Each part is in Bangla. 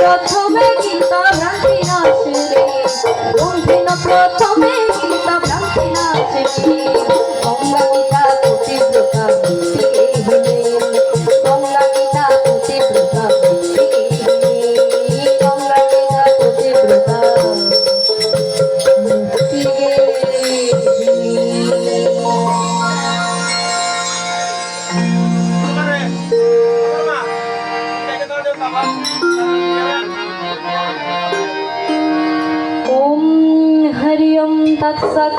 প্রথমে গীতা ভ্রান্তি নাশিরে বন্ধিন প্রথমে গীতা ভ্রান্তি নাশিরে গঙ্গা গীতা পতিব্রতা দিগে মিলে গঙ্গা গীতা মিলে ওম হরি ওম তৎসৎ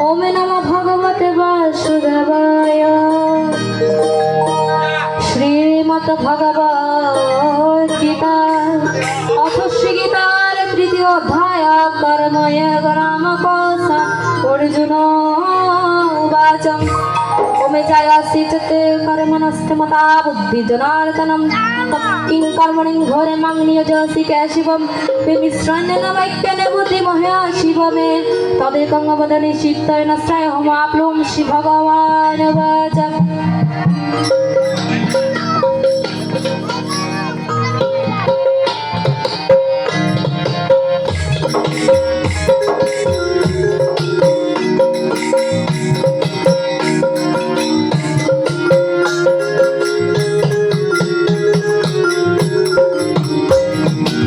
ওম নম ভগবতে বাসুদেবায় শ্রীমৎ ভগবত গীতা অথ শ্রী গীতার তৃতীয় অধ্যায় কর্ময় রামকোশ অর্জুন উবাচম ওমে জয়সি চিত্তে কর্মণস্তে মতা বুদ্ধি জনার্দনম কিং কর্মণি ঘোরে মাং নিয়োজসি কেশিবম বিমিশ্রণ্যেন বৈক্যনে বুদ্ধি মহয়া